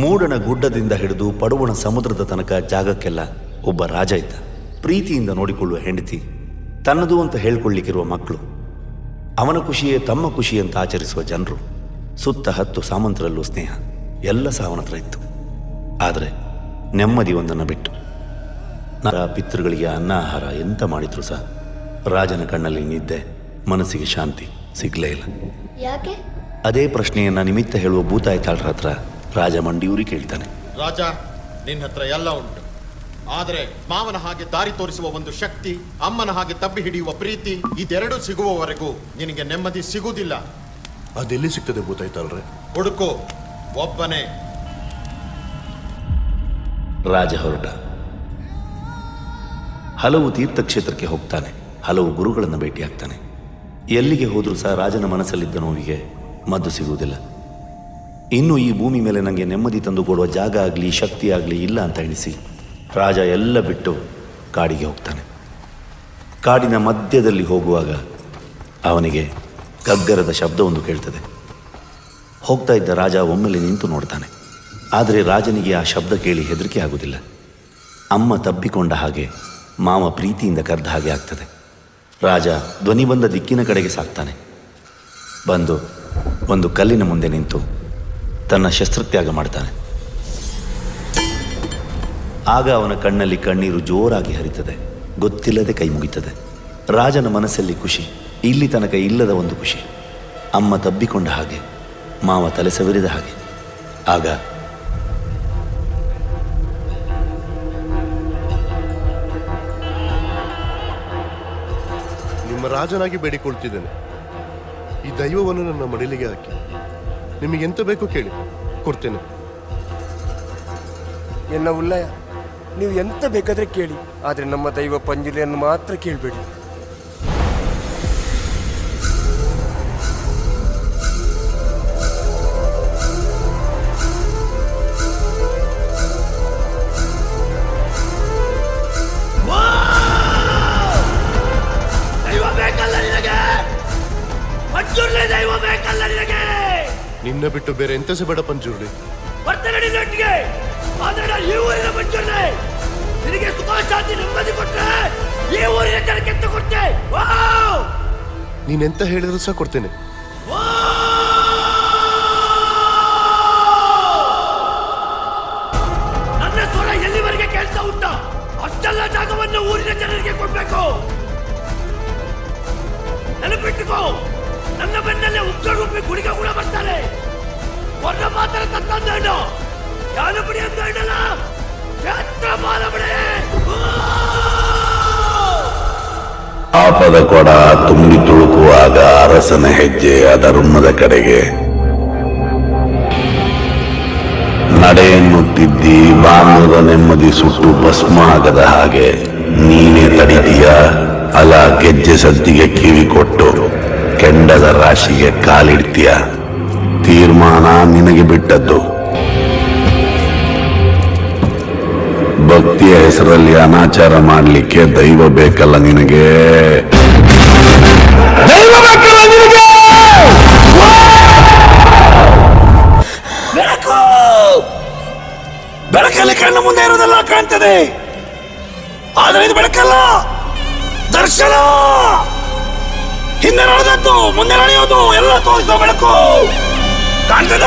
ಮೂಡಣ ಗುಡ್ಡದಿಂದ ಹಿಡಿದು ಪಡುವಣ ಸಮುದ್ರದ ತನಕ ಜಾಗಕ್ಕೆಲ್ಲ ಒಬ್ಬ ರಾಜ ಇದ್ದ. ಪ್ರೀತಿಯಿಂದ ನೋಡಿಕೊಳ್ಳುವ ಹೆಂಡತಿ ತನ್ನದು ಅಂತ ಹೇಳ್ಕೊಳ್ಳಿಕ್ಕಿರುವ ಮಕ್ಕಳು ಅವನ ಖುಷಿಯೇ ತಮ್ಮ ಖುಷಿ ಅಂತ ಆಚರಿಸುವ ಜನರು ಸುತ್ತ ಹತ್ತು ಸಾಮಂತರಲ್ಲೂ ಸ್ನೇಹ ಎಲ್ಲ ಸಹ ಅವನ ಹತ್ರ ಇತ್ತು. ಆದರೆ ನೆಮ್ಮದಿ ಒಂದನ್ನು ಬಿಟ್ಟು ನರ ಪಿತೃಗಳಿಗೆ ಅನ್ನ ಆಹಾರ ಎಂತ ಮಾಡಿದ್ರು ಸಹ ರಾಜನ ಕಣ್ಣಲ್ಲಿ ನಿದ್ದೆ ಮನಸ್ಸಿಗೆ ಶಾಂತಿ ಸಿಗ್ಲೇ ಇಲ್ಲ. ಯಾಕೆ? ಅದೇ ಪ್ರಶ್ನೆಯನ್ನ ನಿಮಿತ್ತ ಹೇಳುವ ಭೂತಾಯ್ತಾಳ್ರ ಹತ್ರ ರಾಜ ಮಂಡಿಯೂರಿ ಕೇಳ್ತಾನೆ. ರಾಜ ನಿನ್ನ ಹತ್ರ ಎಲ್ಲ ಉಂಟು. ಆದರೆ ಮಾವನ ಹಾಗೆ ದಾರಿ ತೋರಿಸುವ ಒಂದು ಶಕ್ತಿ ಅಮ್ಮನ ಹಾಗೆ ತಬ್ಬಿ ಹಿಡಿಯುವ ಪ್ರೀತಿ ಇದೆರಡು ಸಿಗುವವರೆಗೂ ನಿನಗೆ ನೆಮ್ಮದಿ ಸಿಗುವುದಿಲ್ಲ. ಅದೆಲ್ಲಿ ಸಿಗ್ತದೆ ಗೊತ್ತಾಯ್ತಲ್ರೆ ಹುಡುಕು ಒಬ್ಬನೇ. ರಾಜ ಹೊರಟ. ಹಲವು ತೀರ್ಥಕ್ಷೇತ್ರಕ್ಕೆ ಹೋಗ್ತಾನೆ. ಹಲವು ಗುರುಗಳನ್ನು ಭೇಟಿಯಾಗ್ತಾನೆ. ಎಲ್ಲಿಗೆ ಹೋದರೂ ಸಹ ರಾಜನ ಮನಸ್ಸಲ್ಲಿದ್ದ ನೋವಿಗೆ ಮದ್ದು ಸಿಗುವುದಿಲ್ಲ. ಇನ್ನು ಈ ಭೂಮಿ ಮೇಲೆ ನನಗೆ ನೆಮ್ಮದಿ ತಂದುಕೊಡುವ ಜಾಗ ಆಗಲಿ, ಶಕ್ತಿ ಆಗಲಿ ಇಲ್ಲ ಅಂತ ಎಣಿಸಿ ರಾಜ ಎಲ್ಲ ಬಿಟ್ಟು ಕಾಡಿಗೆ ಹೋಗ್ತಾನೆ. ಕಾಡಿನ ಮಧ್ಯದಲ್ಲಿ ಹೋಗುವಾಗ ಅವನಿಗೆ ಗಗ್ಗರದ ಶಬ್ದವೊಂದು ಕೇಳ್ತದೆ. ಹೋಗ್ತಾ ಇದ್ದ ರಾಜ ಒಮ್ಮೆಲೆ ನಿಂತು ನೋಡ್ತಾನೆ. ಆದರೆ ರಾಜನಿಗೆ ಆ ಶಬ್ದ ಕೇಳಿ ಹೆದರಿಕೆ ಆಗುವುದಿಲ್ಲ ಅಮ್ಮ ತಬ್ಬಿಕೊಂಡ ಹಾಗೆ ಮಾವ ಪ್ರೀತಿಯಿಂದ ಕರೆದ ಹಾಗೆ ಆಗ್ತದೆ. ರಾಜ ಧ್ವನಿ ಬಂದ ದಿಕ್ಕಿನ ಕಡೆಗೆ ಸಾಕ್ತಾನೆ. ಬಂದು ಒಂದು ಕಲ್ಲಿನ ಮುಂದೆ ನಿಂತು ತನ್ನ ಶಸ್ತ್ರತ್ಯಾಗ ಮಾಡ್ತಾನೆ. ಆಗ ಅವನ ಕಣ್ಣಲ್ಲಿ ಕಣ್ಣೀರು ಜೋರಾಗಿ ಹರಿತದೆ. ಗೊತ್ತಿಲ್ಲದೆ ಕೈ ಮುಗಿತದೆ. ರಾಜನ ಮನಸ್ಸಲ್ಲಿ ಖುಷಿ, ಇಲ್ಲಿ ತನಕ ಇಲ್ಲದ ಒಂದು ಖುಷಿ. ಅಮ್ಮ ತಬ್ಬಿಕೊಂಡ ಹಾಗೆ, ಮಾವ ತಲೆ ಸವಿರಿದ ಹಾಗೆ. ಆಗ ನಿಮ್ಮ ರಾಜನಾಗಿ ಬೇಡಿಕೊಳ್ತಿದ್ದೇನೆ. ಈ ದೈವವನ್ನು ನನ್ನ ಮಡಿಲಿಗೆ ಹಾಕಿ. ನಿಮಗೆ ಎಂತ ಬೇಕು ಕೇಳಿ. ಕೊಡ್ತೇನೆ. ಎನ್ನ ಉಲ್ಲಯ ನೀವು ಎಂತ ಬೇಕಾದ್ರೆ ಕೇಳಿ. ಆದರೆ ನಮ್ಮ ದೈವ ಪಂಜುಲಿಯನ್ನು ಮಾತ್ರ ಕೇಳಬೇಡಿ. ದೈವ ಬೇಕಲ್ಲ ನಿನಗೆ! ದೈವ ಬೇಕಲ್ಲ ನಿನಗೆ! ನಿನ್ನ ಬಿಟ್ಟು ಬೇರೆ ಎಂತ ಸಹ ಬೇಡ ಪಂಜುರ್ಲಿ. ಬರ್ತೇನೆ ನಿನ್ನೊಟ್ಟಿಗೆ ಆದ್ರೆ ಈ ಊರಿನ ಮಂಜೂರ್ಲೆ ನಿನಗೆ ಸುಖ ಶಾಂತಿ ನೆಮ್ಮದಿ ಕೊಟ್ರೆ ಈ ಊರಿನ ಜನಕ್ಕೆ ವಾವ್! ನೀನೆಂತ ಹೇಳಿದ್ರು ಸಹ ಕೊಡ್ತೇನೆ. ಆಪದ ಕೊಡ ತುಂಬಿ ತುಳುಕುವಾಗ ಅರಸನ ಹೆಜ್ಜೆ ಅದರುಣ್ಣದ ಕಡೆಗೆ. ನಡೆಯನ್ನು ತಿದ್ದಿ ಬಾಣದ ನೆಮ್ಮದಿ ಸುಟ್ಟು ಭಸ್ಮ ಆಗದ ಹಾಗೆ. ನೀನೇ ತಡಿತೀಯ? ಅಲ ಗೆಜ್ಜೆ ಸದ್ದಿಗೆ ಕಿವಿ ಕೊಟ್ಟು ಕೆಂಡದ ರಾಶಿಗೆ ಕಾಲಿಡ್ತೀಯ? ತೀರ್ಮಾನ ನಿನಗೆ ಬಿಟ್ಟದ್ದು. ಭಕ್ತಿಯ ಹೆಸರಲ್ಲಿ ಅನಾಚಾರ ಮಾಡಲಿಕ್ಕೆ ದೈವ ಬೇಕಲ್ಲ ನಿನಗೆ? ಬೆಳಕಲ್ಲಿ ಕಣ್ಣು ಮುಂದೆ ಇರೋದೆಲ್ಲ ಕಾಣ್ತದೆ. ಆದರೆ ಇದು ಬೆಳಕಲ್ಲ. ದರ್ಶನ! ಹಿಂದೆ ನಡೆದದ್ದು, ಮುಂದೆ ನಡೆಯೋದು, ಎಲ್ಲ ತೋರಿಸೋ ಬೆಳಕು! ಕಾಣ್ತದ